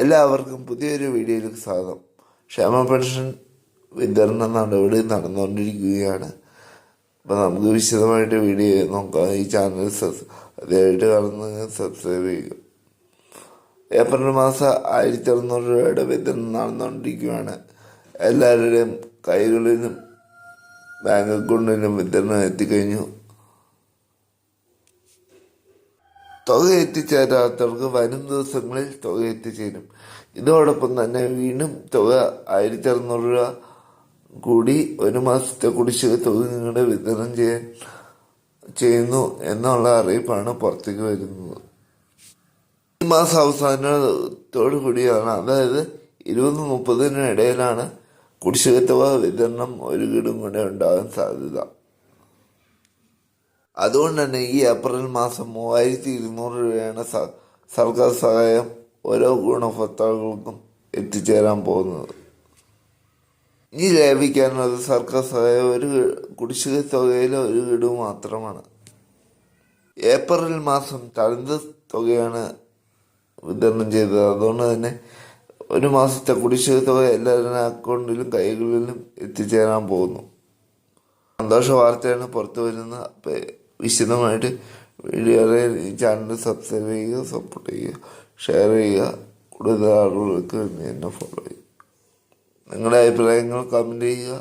എല്ലാവർക്കും പുതിയൊരു വീഡിയോയിലേക്ക് സ്വാഗതം. ക്ഷേമ പെൻഷൻ വിതരണ നടപടി നടന്നുകൊണ്ടിരിക്കുകയാണ്. അപ്പം നമുക്ക് വിശദമായിട്ട് വീഡിയോ നോക്കാം. ഈ ചാനൽ സബ്സ് ആദ്യമായിട്ട് കാണുന്ന സബ്സ്ക്രൈബ് ചെയ്യുക. ഏപ്രിൽ മാസം ആയിരത്തി അറുന്നൂറ് രൂപയുടെ വിതരണം നടന്നുകൊണ്ടിരിക്കുകയാണ്. എല്ലാവരുടെയും കൈകളിലും ബാങ്ക് അക്കൗണ്ടിലും വിതരണം എത്തിക്കഴിഞ്ഞു. തുക എത്തിച്ചേരാത്തവർക്ക് വരും ദിവസങ്ങളിൽ തുക എത്തിച്ചേരും ഇതോടൊപ്പം തന്നെ വീണ്ടും തുക ആയിരത്തി അറുന്നൂറ് രൂപ കൂടി ഒരു മാസത്തെ കുടിശ്ശിക തുക നിങ്ങളുടെ വിതരണം ചെയ്യാൻ ചെയ്യുന്നു എന്നുള്ള അറിയിപ്പാണ് പുറത്തേക്ക് വരുന്നത്. ഈ മാസം അവസാനത്തോടു കൂടിയാണ്. അതായത് ഇരുപത് മുപ്പതിനും ഇടയിലാണ് കുടിശ്ശിക തുക വിതരണം ഒരു വീടും കൂടെ ഉണ്ടാകാൻ സാധ്യത. അതുകൊണ്ട് തന്നെ ഈ ഏപ്രിൽ മാസം മൂവായിരത്തി ഇരുന്നൂറ് രൂപയാണ് സർക്കാർ സഹായം ഓരോ ഗുണഭോക്താക്കൾക്കും എത്തിച്ചേരാൻ പോകുന്നത്. ഇനി ലഭിക്കാനുള്ളത് സർക്കാർ സഹായം ഒരു കുടിശ്ശിക തുകയിലെ ഒരു ഗഡു മാത്രമാണ്. ഏപ്രിൽ മാസം തഴുന്ന തുകയാണ് വിതരണം ചെയ്തത്. അതുകൊണ്ട് തന്നെ ഒരു മാസത്തെ കുടിശ്ശിക തുക എല്ലാവരുടെ അക്കൗണ്ടിലും കൈകളിലും എത്തിച്ചേരാൻ പോകുന്നു. സന്തോഷ വാർത്തയാണ് പുറത്തു വരുന്നത് വിശദമായിട്ട് വീഡിയോ അറിയാൻ ഈ ചാനൽ സബ്സ്ക്രൈബ് ചെയ്യുക സപ്പോർട്ട് ചെയ്യുക ഷെയർ ചെയ്യുക. കൂടുതൽ ആളുകൾക്ക് എന്നെ ഫോളോ ചെയ്യുക. നിങ്ങളുടെ അഭിപ്രായങ്ങൾ കമന്റ് ചെയ്യുക.